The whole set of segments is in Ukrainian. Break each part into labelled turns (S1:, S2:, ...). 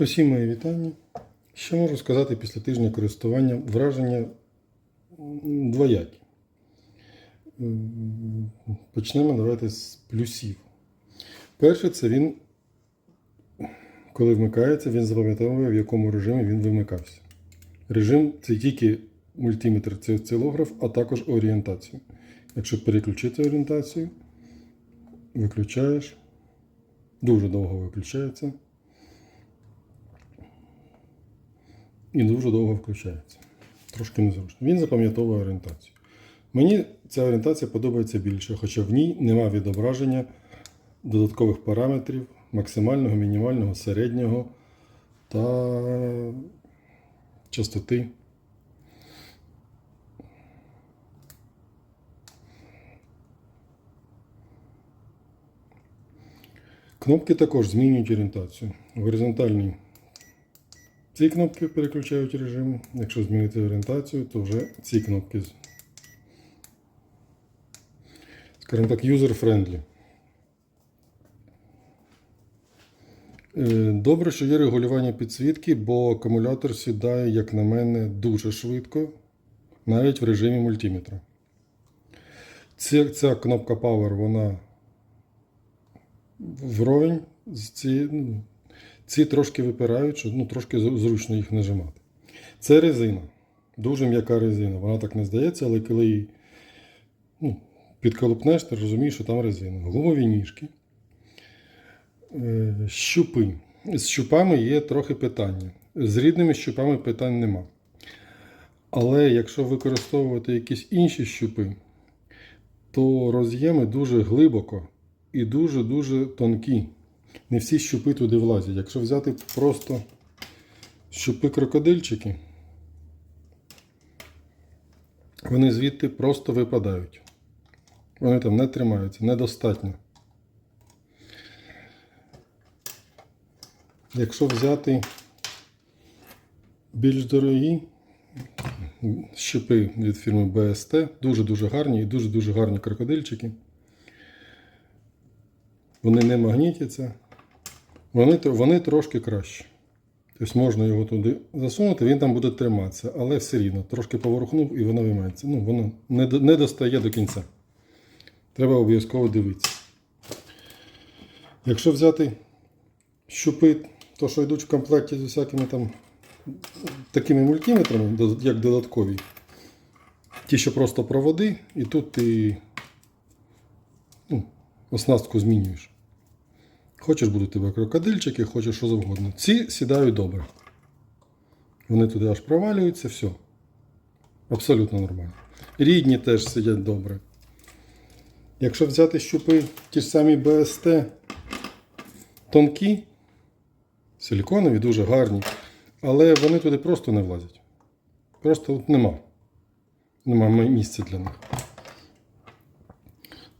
S1: Усім мої вітання. Що можу сказати після тижня користування? Враження двоякі. Почнемо давайте з плюсів. Перше, це він, коли вмикається, він запам'ятовує, в якому режимі він вимикався. Режим це тільки мультиметр, це осцилограф, а також орієнтацію. Якщо переключити орієнтацію, виключаєш, дуже довго виключається. І дуже довго включається. Трошки незручно. Він запам'ятовує орієнтацію. Мені ця орієнтація подобається більше, хоча в ній нема відображення додаткових параметрів максимального, мінімального, середнього та частоти. Кнопки також змінюють орієнтацію. Горизонтальні ці кнопки переключають режим. Якщо змінити орієнтацію, то вже ці кнопки. Скажімо так. Е, Добре, що є регулювання підсвітки, бо акумулятор сідає, як на мене, дуже швидко, навіть в режимі мультиметра. Ця, ця кнопка Power, вона вровень з цією. Ці трошки випирають, що ну, трошки зручно їх нажимати. Це резина. Дуже м'яка резина. Вона так не здається, але коли її ну, підколупнеш, ти розумієш, що там резина. Гумові ніжки. Е, Щупи. З щупами є трохи питання. З рідними щупами питань нема. Але якщо використовувати якісь інші щупи, то роз'єми дуже глибоко і дуже-дуже тонкі. Не всі щупи туди влазять. Якщо взяти просто щупи крокодильчики, вони звідти просто випадають. Вони там не тримаються, недостатньо. Якщо взяти більш дорогі щупи від фірми BST, дуже-дуже гарні і дуже-дуже гарні крокодильчики. Вони не магнітяться. Вони, вони трошки кращі. Тобто можна його туди засунути, він там буде триматися, але все рівно трошки поворухнув і воно виймається. Ну, воно не, не достає до кінця. Треба обов'язково дивитися. Якщо взяти щупи, то що йдуть в комплекті з усякими там такими мультиметрами, як додаткові, ті, що просто проводи, і тут ти ну, оснастку змінюєш. Хочеш будуть тебе крокодильчики, хочеш що завгодно. Ці сідають добре. Вони туди аж провалюються, все. Абсолютно нормально. Рідні теж сидять добре. Якщо взяти щупи ті ж самі BST тонкі, силіконові, дуже гарні, але вони туди просто не влазять. Просто от нема. Нема місця для них.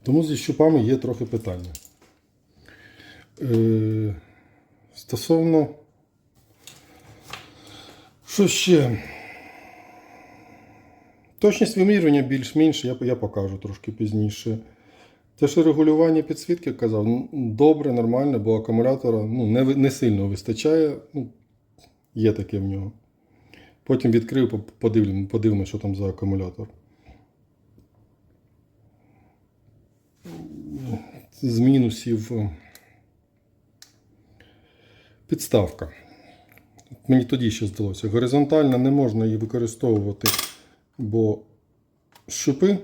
S1: Тому зі щупами є трохи питання. Е, стосовно. Що ще? Точність вимірювання більш-менш я, я покажу трошки пізніше. Те, що регулювання підсвітки казав, добре, нормально, бо акумулятора ну, не, не сильно вистачає. Ну, є таке в нього. Потім відкрив, по- подивимо, подивимо, що там за акумулятор. З мінусів. е, Підставка. Мені тоді ще здалося. Горизонтально не можна її використовувати, бо щупи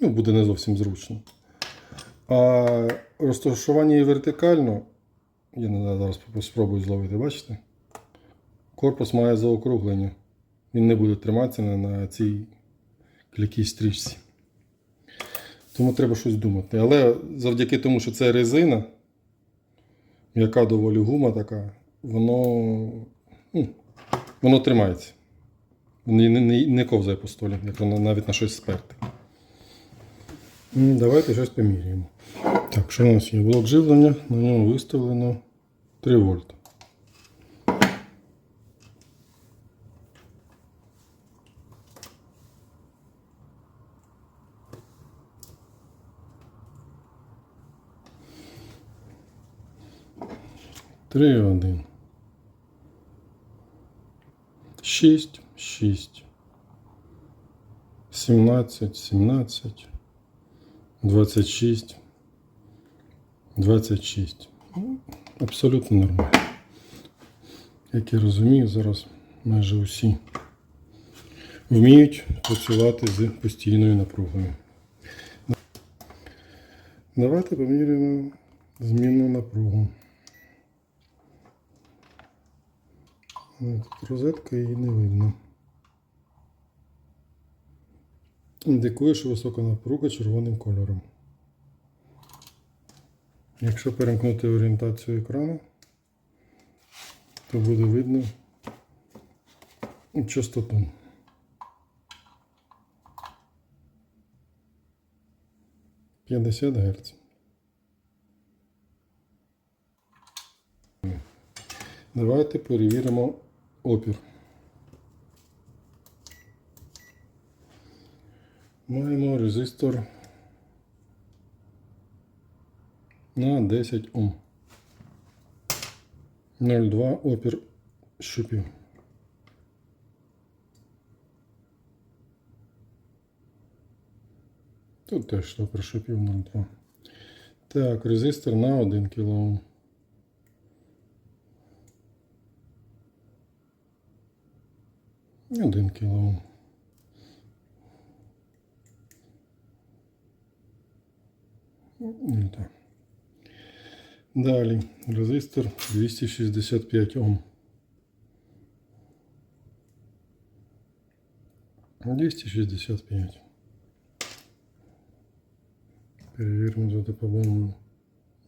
S1: ну, буде не зовсім зручно. А розташування її вертикально, я не зараз спробую зловити, бачите? Корпус має заокруглення. Він не буде триматися на, цій клікій стрічці. Тому треба щось думати. Але завдяки тому, що це резина, м'яка доволі гума така, воно, ну, воно тримається. Не, не, не, ковзає по столі, як навіть на щось сперти. Давайте щось поміряємо. Так, що у нас є? Блок живлення, на ньому виставлено 3 вольта. Три один. 6, 6, 17, 17, 26, 26. Ну, Абсолютно нормально. Як я розумію, зараз майже усі вміють працювати з постійною напругою. Давайте поміряємо змінну напругу. Тут розетка її не видно. Індикує, що висока напруга червоним кольором. Якщо перемкнути орієнтацію екрану, то буде видно частоту. П'ятдесят Гц. Давайте перевіримо опір. Маємо резистор на 10 Ом. 0,2 опір щупів. Тут теж опір щупів 0,2. Так, резистор на 1 кОм. Один кілоом. Ну, так. Далі резистор 265 Ом. 265. Перевіримо за допомогою.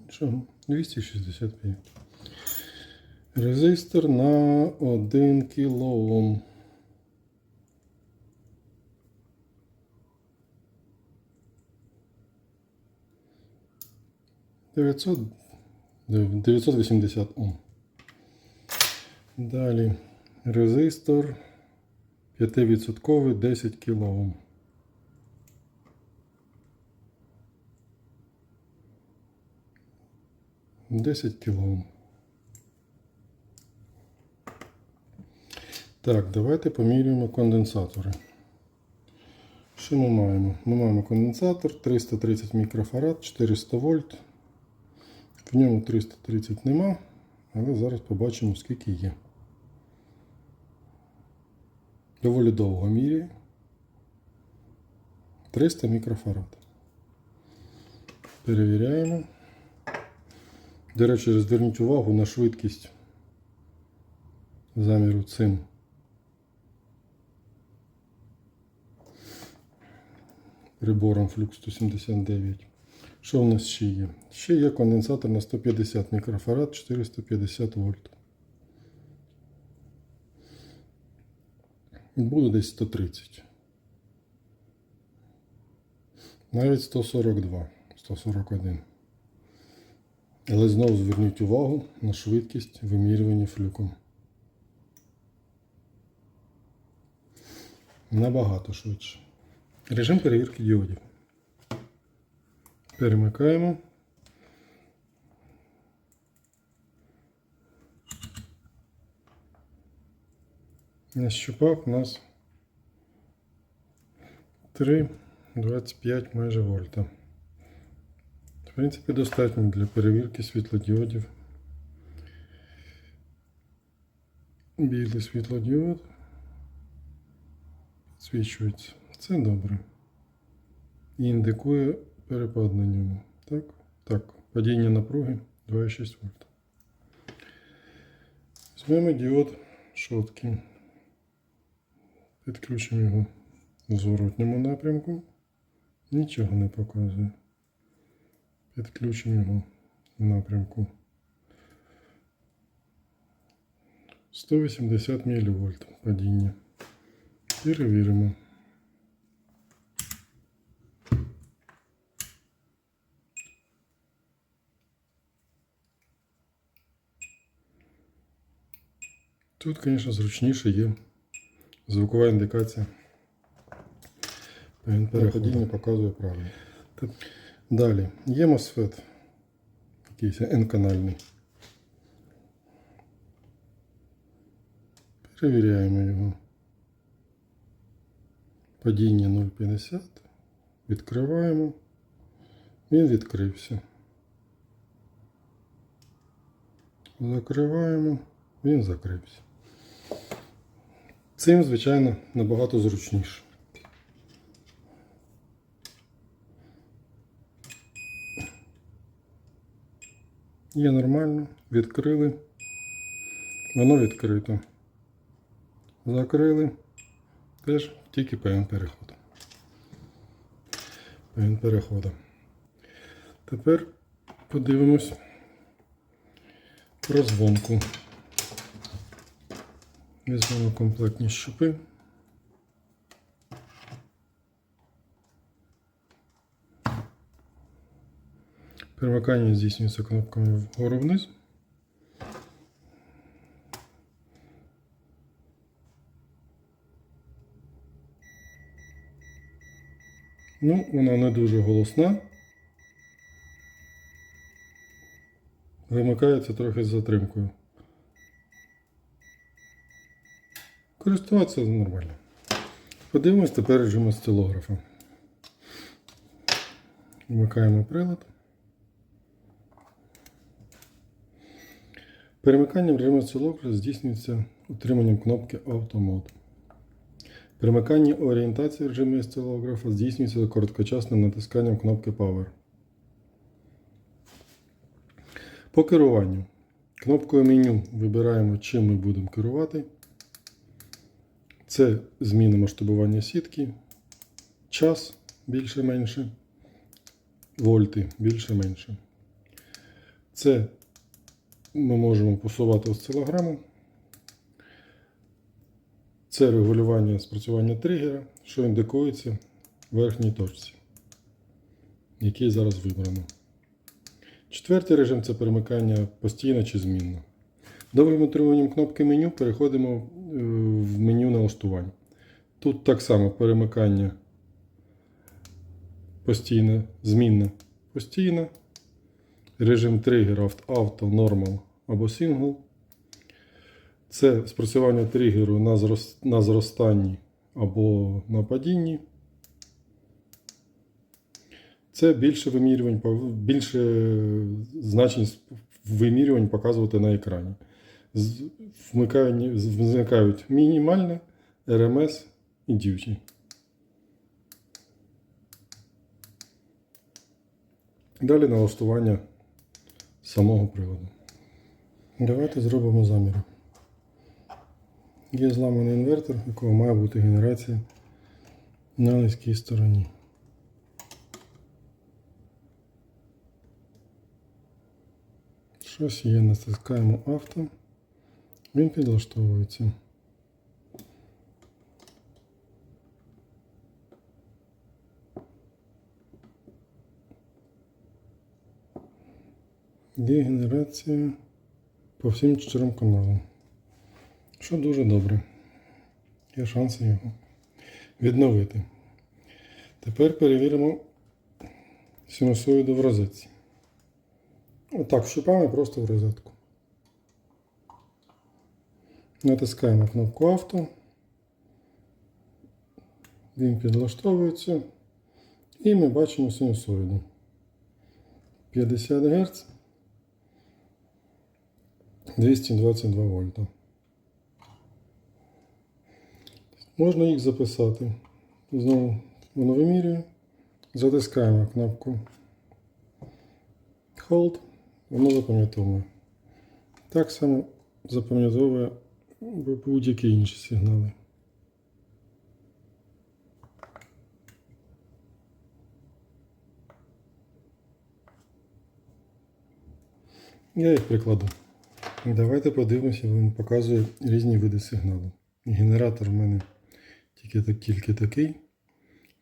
S1: Чого? 265. Резистор на 1 кілоом. 900, 980 Ом. Далі резистор 5% 10 кОм. Десять кілоом. Так, давайте поміряємо конденсатори. Що ми маємо? Ми маємо конденсатор 330 мікрофарад, 400 вольт. В ньому 330 нема, але зараз побачимо, скільки є. Доволі довго міряє. 300 мікрофарад. Перевіряємо. До речі, зверніть увагу на швидкість заміру цим. Прибором Flux 179. Що в нас ще є? Ще є конденсатор на 150 мікрофарад 450 вольт. Буде десь 130. Навіть 142, 141. Але знову зверніть увагу на швидкість вимірювання флюком. Набагато швидше. Режим перевірки діодів. Перемикаємо. На щупах у нас 3,25 майже вольта. В принципі, достатньо для перевірки світлодіодів. Білий світлодіод. Підсвічується. Це добре. І індикує перепад на ньому. Так? Так. Падіння напруги 2,6 вольт. Візьмемо діод шоткий. Підключимо його в зворотньому напрямку. Нічого не показує. Підключимо його в напрямку 180 мВ падіння. Перевіримо. Тут, звісно, зручніше є звукова індикація. Переходіння показує правильно. Далі є MOSFET, якийсь N-канальний. Перевіряємо його. Падіння 0,50. Відкриваємо. Він відкрився. Закриваємо. Він закрився. Цим, звичайно, набагато зручніше. Є нормально. Відкрили. Воно відкрито. Закрили. Теж тільки певен переход. Певен переходу. Тепер подивимось про звонку. Візьмемо комплектні щупи. Перемикання здійснюється кнопками вгору вниз. Ну, вона не дуже голосна. Вимикається трохи з затримкою. Користуватися нормально. Подивимось тепер режим осцилографа. Вмикаємо прилад. Перемикання в режимі осцилографа здійснюється утриманням кнопки Automode. Перемикання орієнтації в режимі осцилографа здійснюється короткочасним натисканням кнопки Power. По керуванню. Кнопкою меню вибираємо, чим ми будемо керувати. Це зміна масштабування сітки, час більше-менше, вольти більше-менше. Це ми можемо посувати осцилограму. Це регулювання спрацювання тригера, що індикується в верхній точці, який зараз вибрано. Четвертий режим це перемикання постійно чи змінно. Довгим утримуванням кнопки меню переходимо е, в меню налаштувань. Тут так само перемикання постійне, змінне, постійне. Режим тригера авто, нормал або сингл. Це спрацювання тригеру на, зрос- на зростанні або на падінні. Це більше вимірювань, більше значень вимірювань показувати на екрані. Вмикають- мінімальне, РМС і дюті. Далі налаштування самого приладу. Давайте зробимо заміри. Є зламаний інвертор, у якого має бути генерація на низькій стороні. Щось є, натискаємо авто. Він підлаштовується. Є генерація по всім чотирьом каналам. Що дуже добре. Є шанси його відновити. Тепер перевіримо синусоїду в розетці. Отак, щупами просто в розетку. Натискаємо кнопку авто. Він підлаштовується. І ми бачимо синусоїду. 50 Гц. 222 вольта. Можна їх записати. Знову воно вимірює. Затискаємо кнопку Hold. Воно запам'ятовує. Так само запам'ятовує будь-які інші сигнали. Я їх прикладу. Давайте подивимося, він показує різні види сигналу. Генератор в мене тільки, тільки такий.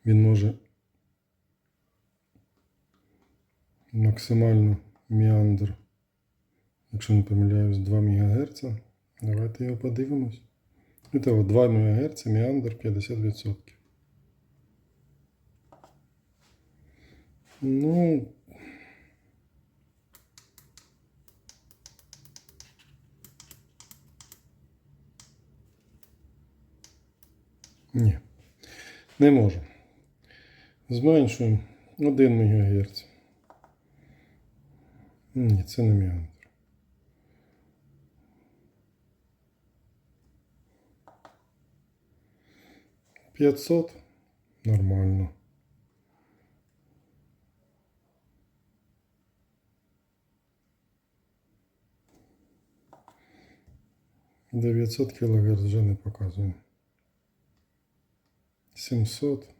S1: Він може максимально міандр, якщо не помиляюсь, 2 МГц. Давайте його подивимось. Ітого 2 МГц міандр 50%. Ну. Ні, не можу. Зменшуємо 1 МГц. Ні, це не міандр. 500 нормально. Дев'ятсот кілогерц вже не показує. Сімсот.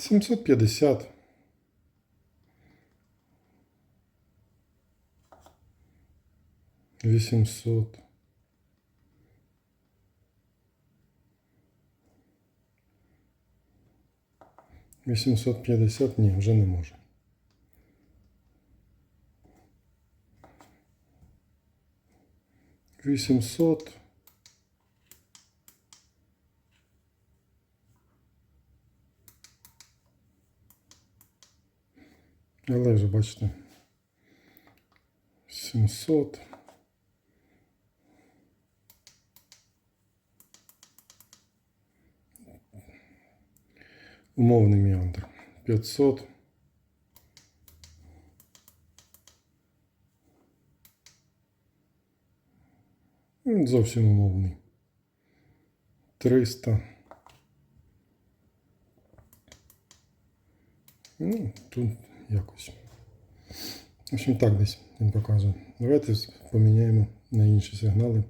S1: Сімсот п'ятдесят. Вісімсот. Вісімсот п'ятдесят ні, вже не може. Вісімсот. Але вже бачите. 700. Умовний міандр. 500. Ну, Зовсім умовний. 300. Ну, тут якось. В общем, так десь він показує. Давайте поміняємо на інші сигнали.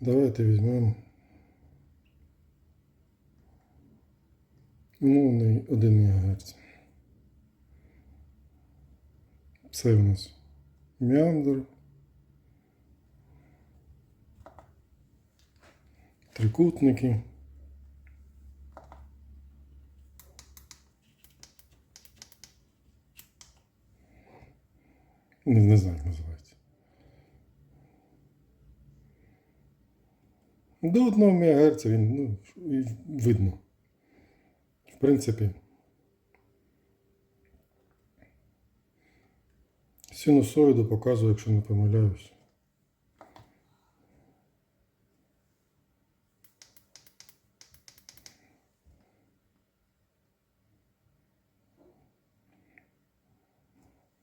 S1: Давайте візьмемо. Умовний 1 МГц. Це у нас меандр. Трикутники. Не, не знаю, як називається. До 1 МГц він ну, видно. В принципі. Синусоїду показую, якщо не помиляюсь.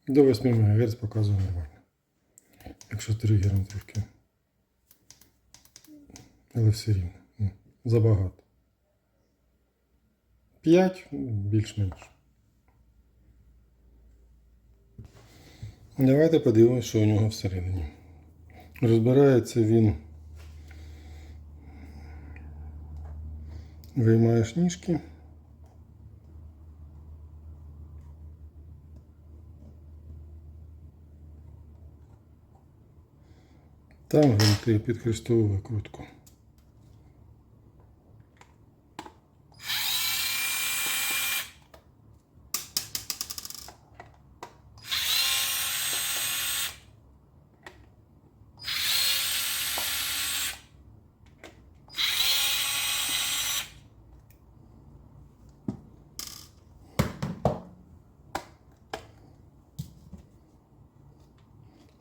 S1: До 8 МГц показує нормально. Якщо тригером трошки. Але все рівно. Ну, забагато. 5 більш-менш. Давайте подивимось, що у нього всередині. Розбирається він. Виймаєш ніжки. Там гвинти під хрестову викрутку.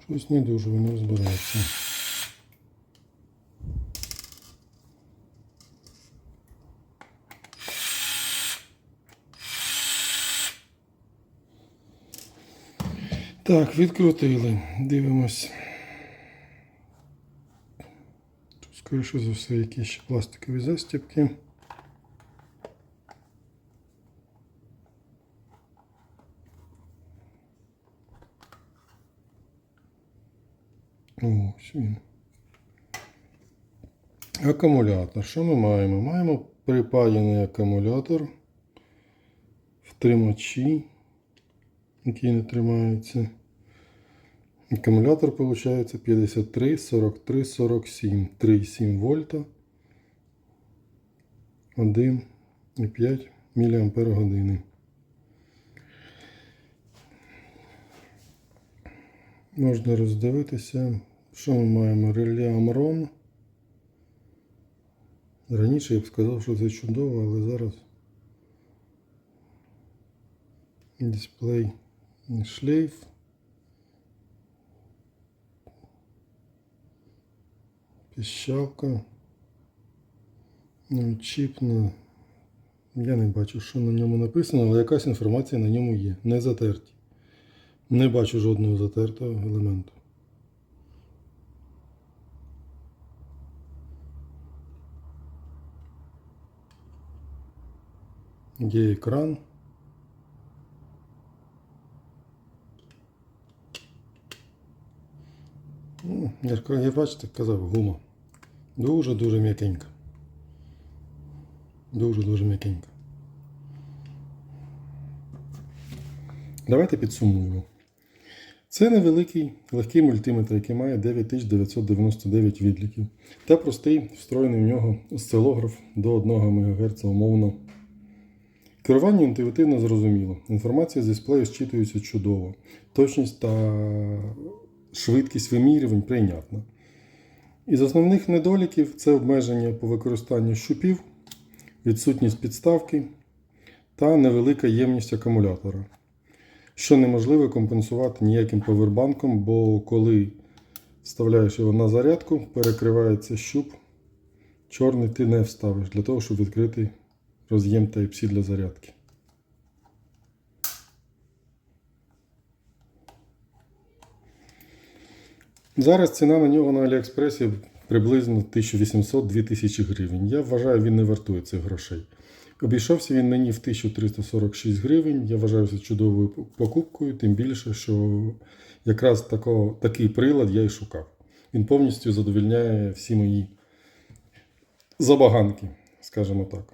S1: Щось не дуже воно розбирається. Так, відкрутили. Дивимось. Тут, скоріше за все, якісь ще пластикові застібки. Ось він. Акумулятор. Що ми маємо? Маємо припаяний акумулятор в тримачі, який не тримається. Акумулятор виходить 53, 43, 47, 3,7 вольта. 1,5 мАч. Можна роздивитися, що ми маємо реле Амрон. Раніше я б сказав, що це чудово, але зараз дисплей шлейф. Піщалка. Ну, чіп на. Я не бачу, що на ньому написано, але якась інформація на ньому є. Не затерті. Не бачу жодного затертого елементу. Є екран. Ну, Я я бачите, казав, гума. Дуже-дуже м'якенька. Дуже-дуже м'якенька. Давайте підсумуємо. Це невеликий легкий мультиметр, який має 9999 відліків. Та простий встроєний в нього осцилограф до 1 МГц умовно. Керування інтуїтивно зрозуміло. Інформація з дисплею зчитується чудово. Точність та швидкість вимірювань прийнятна. Із основних недоліків це обмеження по використанню щупів, відсутність підставки та невелика ємність акумулятора, що неможливо компенсувати ніяким повербанком, бо коли вставляєш його на зарядку, перекривається щуп, чорний ти не вставиш для того, щоб відкрити роз'єм Type-C для зарядки. Зараз ціна на нього на Аліекспресі приблизно 1800-2000 гривень. Я вважаю, він не вартує цих грошей. Обійшовся він мені в 1346 гривень. Я вважаю це чудовою покупкою, тим більше, що якраз тако, такий прилад я і шукав. Він повністю задовільняє всі мої забаганки, скажімо так.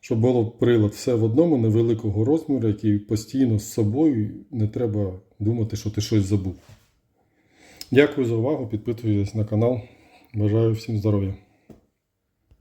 S1: Щоб було прилад все в одному невеликого розміру, який постійно з собою не треба думати, що ти щось забув. Дякую за увагу. Підписуйтесь на канал. Бажаю всім здоров'я.